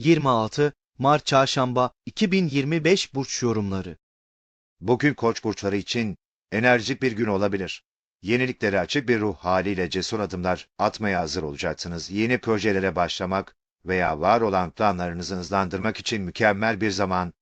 26 Mart Çarşamba 2025 burç yorumları. Bugün koç burçları için enerjik bir gün olabilir. Yeniliklere açık bir ruh haliyle cesur adımlar atmaya hazır olacaksınız. Yeni projelere başlamak veya var olan planlarınızı hızlandırmak için mükemmel bir zaman.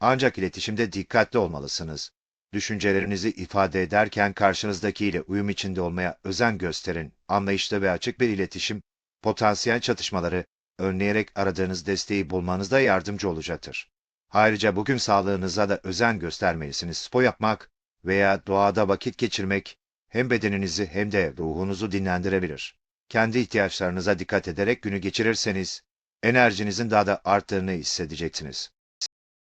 Ancak iletişimde dikkatli olmalısınız. Düşüncelerinizi ifade ederken karşınızdakiyle uyum içinde olmaya özen gösterin. Anlayışlı ve açık bir iletişim, potansiyel çatışmaları önleyerek aradığınız desteği bulmanızda yardımcı olacaktır. Ayrıca bugün sağlığınıza da özen göstermelisiniz. Spor yapmak veya doğada vakit geçirmek hem bedeninizi hem de ruhunuzu dinlendirebilir. Kendi ihtiyaçlarınıza dikkat ederek günü geçirirseniz enerjinizin daha da arttığını hissedeceksiniz.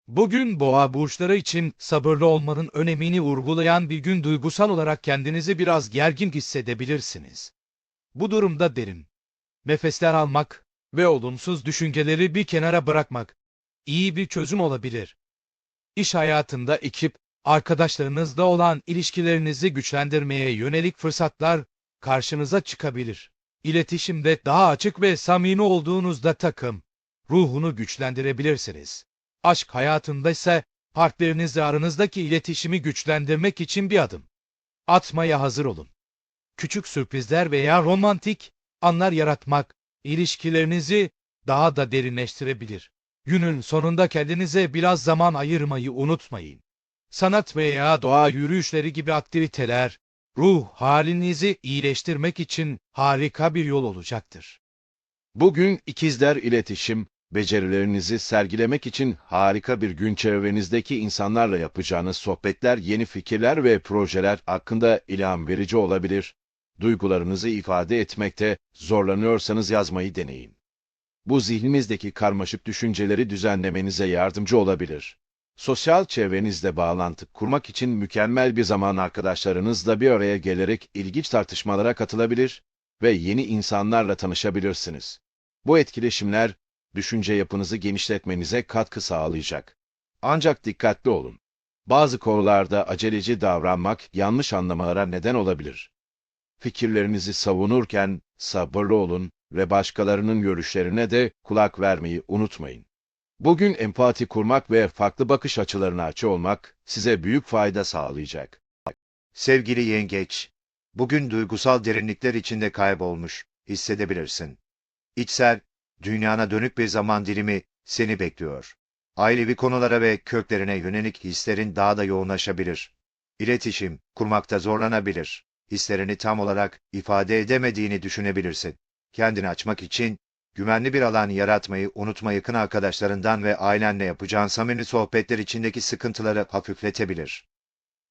Bugün boğa burçları için sabırlı olmanın önemini vurgulayan bir gün duygusal olarak kendinizi biraz gergin hissedebilirsiniz. Bu durumda derin nefesler almak ve olumsuz düşünceleri bir kenara bırakmak iyi bir çözüm olabilir. İş hayatında ekip, arkadaşlarınızla olan ilişkilerinizi güçlendirmeye yönelik fırsatlar karşınıza çıkabilir. İletişimde daha açık ve samimi olduğunuzda takım, ruhunu güçlendirebilirsiniz. Aşk hayatında ise partnerinizle aranızdaki iletişimi güçlendirmek için bir adım. Atmaya hazır olun. Küçük sürprizler veya romantik anlar yaratmak ilişkilerinizi daha da derinleştirebilir. Günün sonunda kendinize biraz zaman ayırmayı unutmayın. Sanat veya doğa yürüyüşleri gibi aktiviteler ruh halinizi iyileştirmek için harika bir yol olacaktır. Bugün ikizler iletişim, becerilerinizi sergilemek için harika bir gün çevrenizdeki insanlarla yapacağınız sohbetler, yeni fikirler ve projeler hakkında ilham verici olabilir. Duygularınızı ifade etmekte zorlanıyorsanız yazmayı deneyin. Bu zihninizdeki karmaşık düşünceleri düzenlemenize yardımcı olabilir. Sosyal çevrenizle bağlantı kurmak için mükemmel bir zaman arkadaşlarınızla bir araya gelerek ilginç tartışmalara katılabilir ve yeni insanlarla tanışabilirsiniz. Bu etkileşimler düşünce yapınızı genişletmenize katkı sağlayacak. Ancak dikkatli olun. Bazı konularda aceleci davranmak yanlış anlamalara neden olabilir. Fikirlerinizi savunurken sabırlı olun ve başkalarının görüşlerine de kulak vermeyi unutmayın. Bugün empati kurmak ve farklı bakış açılarına açı olmak size büyük fayda sağlayacak. Sevgili yengeç, bugün duygusal derinlikler içinde kaybolmuş hissedebilirsin. İçsel, dünyana dönük bir zaman dilimi seni bekliyor. Ailevi konulara ve köklerine yönelik hislerin daha da yoğunlaşabilir. İletişim kurmakta zorlanabilir. Hislerini tam olarak ifade edemediğini düşünebilirsin. Kendini açmak için güvenli bir alan yaratmayı unutma yakın arkadaşlarından ve ailenle yapacağın samimi sohbetler içindeki sıkıntıları hafifletebilir.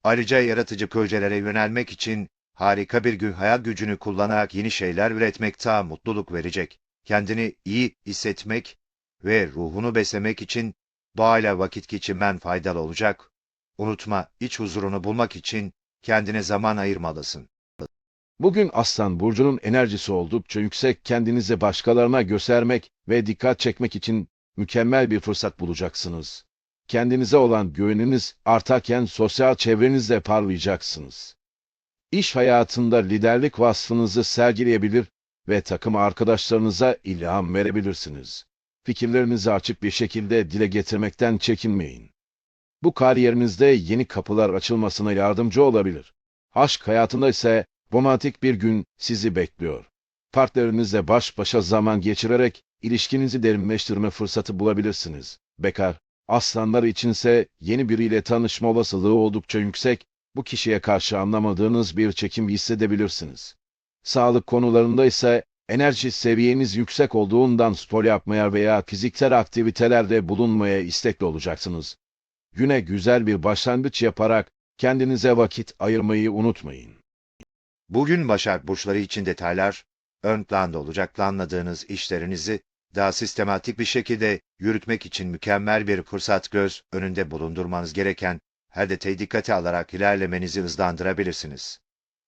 Ayrıca yaratıcı projelere yönelmek için harika bir gün hayal gücünü kullanarak yeni şeyler üretmek daha mutluluk verecek. Kendini iyi hissetmek ve ruhunu beslemek için doğayla vakit geçirmen faydalı olacak. Unutma, iç huzurunu bulmak için kendine zaman ayırmalısın. Bugün Aslan Burcu'nun enerjisi oldukça yüksek, kendinizi başkalarına göstermek ve dikkat çekmek için mükemmel bir fırsat bulacaksınız. Kendinize olan güveniniz artarken sosyal çevrenizde parlayacaksınız. İş hayatında liderlik vasfınızı sergileyebilir ve takım arkadaşlarınıza ilham verebilirsiniz. Fikirlerinizi açık bir şekilde dile getirmekten çekinmeyin. Bu kariyerinizde yeni kapılar açılmasına yardımcı olabilir. Aşk hayatında ise romantik bir gün sizi bekliyor. Partnerinizle baş başa zaman geçirerek ilişkinizi derinleştirme fırsatı bulabilirsiniz. Bekar, aslanlar içinse yeni biriyle tanışma olasılığı oldukça yüksek, bu kişiye karşı anlamadığınız bir çekim hissedebilirsiniz. Sağlık konularında ise enerji seviyeniz yüksek olduğundan spor yapmaya veya fiziksel aktivitelerde bulunmaya istekli olacaksınız. Güne güzel bir başlangıç yaparak kendinize vakit ayırmayı unutmayın. Bugün Başak Burçları için detaylar, ön planda olacak planladığınız işlerinizi daha sistematik bir şekilde yürütmek için mükemmel bir fırsat göz önünde bulundurmanız gereken her detayı dikkate alarak ilerlemenizi hızlandırabilirsiniz.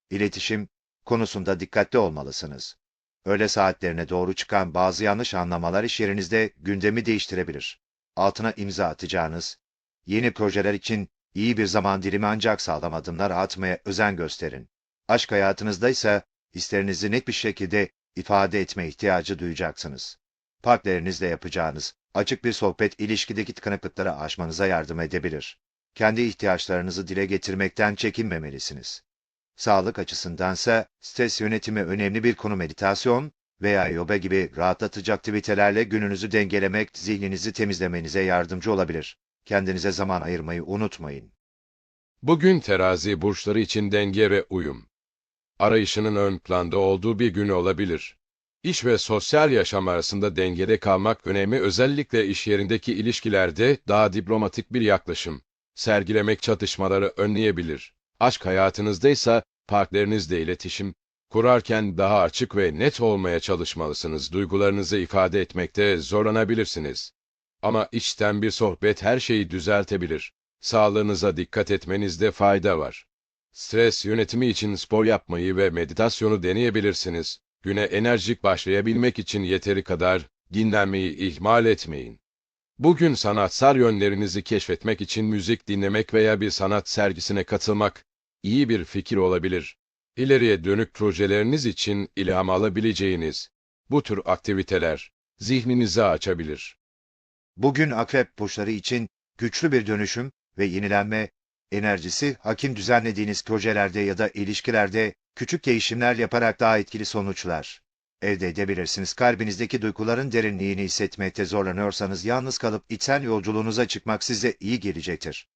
İletişim konusunda dikkatli olmalısınız. Öğle saatlerine doğru çıkan bazı yanlış anlamalar iş yerinizde gündemi değiştirebilir. Altına imza atacağınız, yeni projeler için iyi bir zaman dilimi ancak sağlam adımlar atmaya özen gösterin. Aşk hayatınızda ise hislerinizi net bir şekilde ifade etme ihtiyacı duyacaksınız. partnerinizle yapacağınız açık bir sohbet ilişkideki tıkanıklıkları aşmanıza yardım edebilir. Kendi ihtiyaçlarınızı dile getirmekten çekinmemelisiniz. Sağlık açısındansa stres yönetimi önemli bir konu meditasyon veya yoga gibi rahatlatıcı aktivitelerle gününüzü dengelemek, zihninizi temizlemenize yardımcı olabilir. Kendinize zaman ayırmayı unutmayın. Bugün terazi burçları için denge ve uyum. Arayışının ön planda olduğu bir gün olabilir. İş ve sosyal yaşam arasında dengede kalmak önemli özellikle iş yerindeki ilişkilerde daha diplomatik bir yaklaşım. Sergilemek çatışmaları önleyebilir. Aşk hayatınızda ise partnerinizle iletişim kurarken daha açık ve net olmaya çalışmalısınız. Duygularınızı ifade etmekte zorlanabilirsiniz. Ama içten bir sohbet her şeyi düzeltebilir. Sağlığınıza dikkat etmenizde fayda var. Stres yönetimi için spor yapmayı ve meditasyonu deneyebilirsiniz. Güne enerjik başlayabilmek için yeteri kadar dinlenmeyi ihmal etmeyin. Bugün sanatsal yönlerinizi keşfetmek için müzik dinlemek veya bir sanat sergisine katılmak iyi bir fikir olabilir. İleriye dönük projeleriniz için ilham alabileceğiniz bu tür aktiviteler zihninizi açabilir. Bugün akrep burçları için güçlü bir dönüşüm ve yenilenme enerjisi hakim düzenlediğiniz projelerde ya da ilişkilerde küçük değişimler yaparak daha etkili sonuçlar elde edebilirsiniz. Kalbinizdeki duyguların derinliğini hissetmekte zorlanıyorsanız yalnız kalıp içsel yolculuğunuza çıkmak size iyi gelecektir.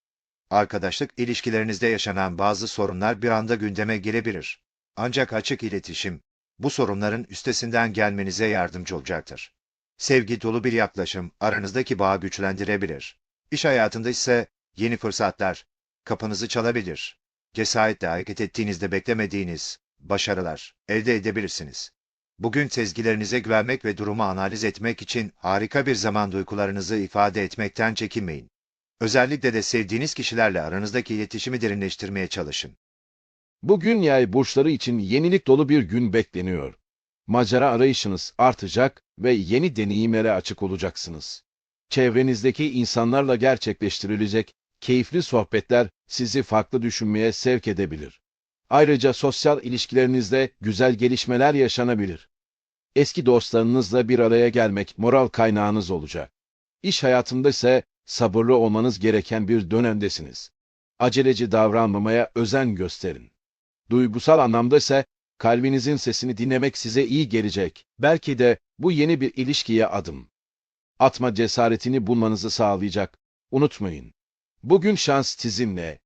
Arkadaşlık ilişkilerinizde yaşanan bazı sorunlar bir anda gündeme gelebilir. Ancak açık iletişim bu sorunların üstesinden gelmenize yardımcı olacaktır. Sevgi dolu bir yaklaşım aranızdaki bağı güçlendirebilir. İş hayatında ise yeni fırsatlar kapınızı çalabilir. Cesaretle hareket ettiğinizde beklemediğiniz başarılar elde edebilirsiniz. Bugün sezgilerinize güvenmek ve durumu analiz etmek için harika bir zaman duygularınızı ifade etmekten çekinmeyin. Özellikle de sevdiğiniz kişilerle aranızdaki iletişimi derinleştirmeye çalışın. Bugün yay burçları için yenilik dolu bir gün bekleniyor. Macera arayışınız artacak ve yeni deneyimlere açık olacaksınız. Çevrenizdeki insanlarla gerçekleştirilecek keyifli sohbetler sizi farklı düşünmeye sevk edebilir. Ayrıca sosyal ilişkilerinizde güzel gelişmeler yaşanabilir. Eski dostlarınızla bir araya gelmek moral kaynağınız olacak. İş hayatında ise sabırlı olmanız gereken bir dönemdesiniz. Aceleci davranmamaya özen gösterin. Duygusal anlamda ise kalbinizin sesini dinlemek size iyi gelecek. Belki de bu yeni bir ilişkiye adım. Atma cesaretini bulmanızı sağlayacak. Unutmayın. Bugün şans sizinle.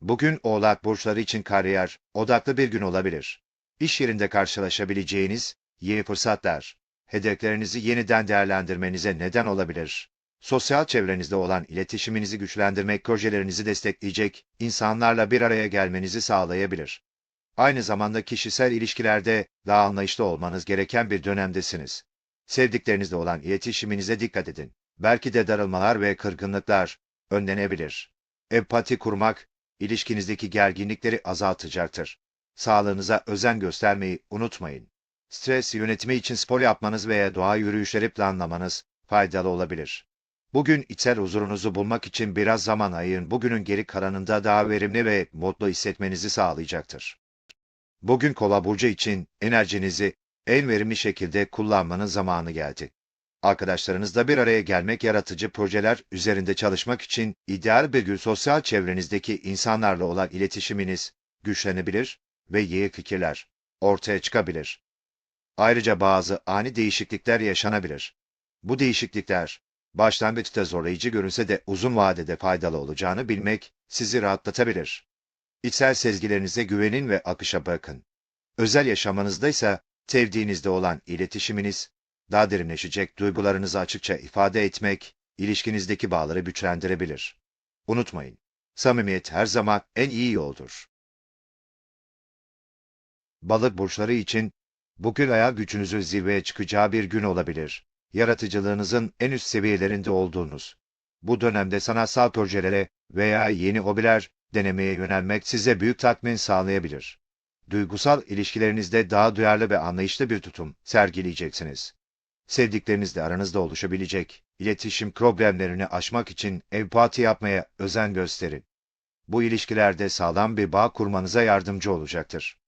Bugün Oğlak burçları için kariyer odaklı bir gün olabilir. İş yerinde karşılaşabileceğiniz yeni fırsatlar, hedeflerinizi yeniden değerlendirmenize neden olabilir. Sosyal çevrenizde olan iletişiminizi güçlendirmek, projelerinizi destekleyecek, insanlarla bir araya gelmenizi sağlayabilir. Aynı zamanda kişisel ilişkilerde daha anlayışlı olmanız gereken bir dönemdesiniz. Sevdiklerinizle olan iletişiminize dikkat edin. Belki de darılmalar ve kırgınlıklar önlenebilir. Empati kurmak, ilişkinizdeki gerginlikleri azaltacaktır. Sağlığınıza özen göstermeyi unutmayın. Stres yönetimi için spor yapmanız veya doğa yürüyüşleri planlamanız faydalı olabilir. Bugün içsel huzurunuzu bulmak için biraz zaman ayırın. Bugünün geri kalanında daha verimli ve mutlu hissetmenizi sağlayacaktır. Bugün kova burcu için enerjinizi en verimli şekilde kullanmanın zamanı geldi. Arkadaşlarınızla bir araya gelmek, yaratıcı projeler üzerinde çalışmak için ideal bir gün sosyal çevrenizdeki insanlarla olan iletişiminiz güçlenebilir ve yeni fikirler ortaya çıkabilir. Ayrıca bazı ani değişiklikler yaşanabilir. Bu değişiklikler başlangıçta zorlayıcı görünse de uzun vadede faydalı olacağını bilmek sizi rahatlatabilir. İçsel sezgilerinize güvenin ve akışa bakın. Özel yaşamınızda ise sevdiğinizde olan iletişiminiz daha derinleşecek, duygularınızı açıkça ifade etmek, ilişkinizdeki bağları güçlendirebilir. Unutmayın, samimiyet her zaman en iyi yoldur. Balık burçları için bugün hayal gücünüzün zirveye çıkacağı bir gün olabilir. Yaratıcılığınızın en üst seviyelerinde olduğunuz. Bu dönemde sanatsal projelere veya yeni hobiler denemeye yönelmek size büyük tatmin sağlayabilir. Duygusal ilişkilerinizde daha duyarlı ve anlayışlı bir tutum sergileyeceksiniz. Sevdiklerinizle aranızda oluşabilecek iletişim problemlerini aşmak için empati yapmaya özen gösterin. Bu ilişkilerde sağlam bir bağ kurmanıza yardımcı olacaktır.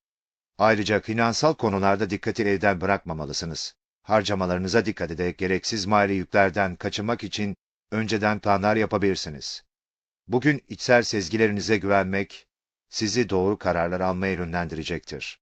Ayrıca finansal konularda dikkati elden bırakmamalısınız. Harcamalarınıza dikkat ederek gereksiz mali yüklerden kaçınmak için önceden planlar yapabilirsiniz. Bugün içsel sezgilerinize güvenmek, sizi doğru kararlar almaya yönlendirecektir.